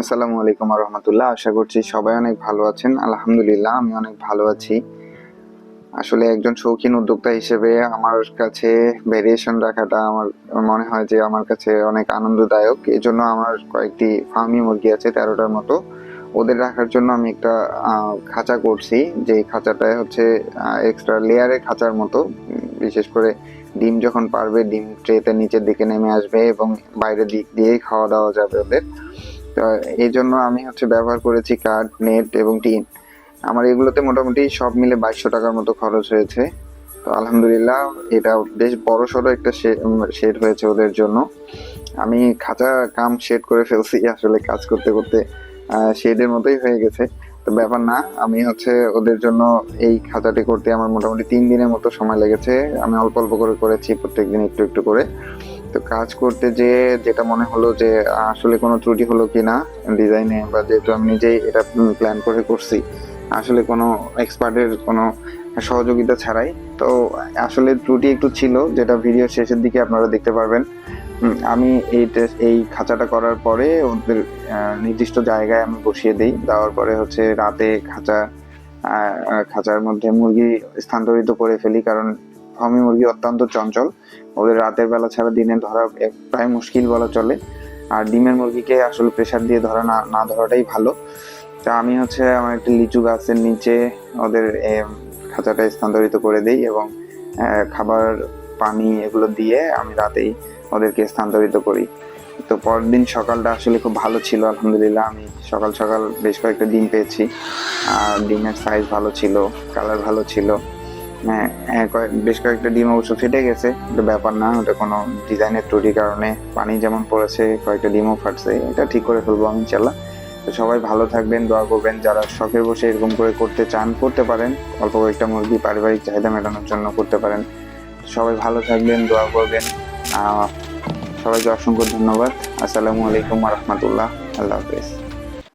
আসসালামু আলাইকুম রহমতুল্লাহ আশা করছি সবাই অনেক ভালো আছেন। আলহামদুলিল্লাহ, আমি অনেক ভালো আছি। আসলে একজন শৌখিন উদ্যোক্তা হিসেবে আমার কাছে ভেরিয়েশন রাখাটা আমার মনে হয় যে আমার কাছে অনেক আনন্দদায়ক। এই জন্য আমার কয়েকটি ফার্মি মুরগি আছে তেরোটার মতো। ওদের রাখার জন্য আমি একটা খাঁচা করছি। যে খাঁচাটায় হচ্ছে এক্সট্রা লেয়ারের খাঁচার মতো। বিশেষ করে ডিম যখন পারবে, ডিম ট্রেতে নিচের দিকে নেমে আসবে এবং বাইরের দিক দিয়েই খাওয়া দাওয়া যাবে ওদের। এই জন্য আমি হচ্ছে ব্যবহার করেছি কাঠ নেট এবং টিন। আমার এগুলোতে মোটামুটি সব মিলে বাইশশো টাকার মতো খরচ হয়েছে। তো আলহামদুলিল্লাহ এটা বেশ বড় সড়ো একটা শেড হয়েছে ওদের জন্য। আমি খাঁচা কাম শেড করে ফেলছি আসলে কাজ করতে করতে। শেডের মতোই হয়ে গেছে। তো ব্যাপার না, আমি হচ্ছে ওদের জন্য এই খাঁচাটি করতে আমার মোটামুটি তিন দিনের মতো সময় লেগেছে। আমি অল্প অল্প করে করেছি প্রত্যেক দিন একটু একটু করে। তো কাজ করতে যে যেটা মনে হলো যে, আসলে কোনো ত্রুটি হলো কি না ডিজাইনে বা যেহেতু আমি নিজেই এটা প্ল্যান করে করছি, আসলে কোনো এক্সপার্টের কোনো সহযোগিতা ছাড়াই। তো আসলে ত্রুটি একটু ছিল, যেটা ভিডিও শেষের দিকে আপনারা দেখতে পারবেন। আমি এই এই খাঁচাটা করার পরে ওদের নির্দিষ্ট জায়গায় আমি বসিয়ে দিই। দেওয়ার পরে হচ্ছে রাতে খাঁচা খাঁচার মধ্যে মুরগি স্থানান্তরিত করে ফেলি, কারণ ফার্মি মুরগি অত্যন্ত চঞ্চল। ওদের রাতের বেলা ছাড়া দিনে ধরা প্রায় মুশকিল বলা চলে। আর ডিমের মুরগিকে আসলে প্রেশার দিয়ে ধরা না না ধরাটাই ভালো। তা আমি হচ্ছে আমার একটা লিচু গাছের নিচে ওদের খাঁচাটা স্থানান্তরিত করে দিই এবং খাবার, পানি এগুলো দিয়ে আমি রাতেই ওদেরকে স্থানান্তরিত করি। তো পরের দিন সকালটা আসলে খুব ভালো ছিল, আলহামদুলিল্লাহ। আমি সকাল সকাল বেশ কয়েকটা ডিম পেয়েছি। আর ডিমের সাইজ ভালো ছিল কালার ভালো ছিল। বেশ কয়েকটা ডিম অবশ্য ফেটে গেছে এটা ব্যাপার না, ওটা কোনো ডিজাইনের ত্রুটির কারণে পানি যেমন পড়েছে, কয়েকটা ডিমও ফাটছে, এটা ঠিক করে ফেলব আমি, ইনশাল্লাহ। তো সবাই ভালো থাকবেন, দোয়া করবেন, যারা শখের বসে এরকম করে করতে চান, করতে পারেন, অল্প কয়েকটা মুরগি পারিবারিক চাহিদা মেটানোর জন্য করতে পারেন। সবাই ভালো থাকবেন, দোয়া করবেন সবাইকে অসংখ্য ধন্যবাদ, আসসালামু আলাইকুম রহমতুল্লাহ, আল্লাহ হাফেজ।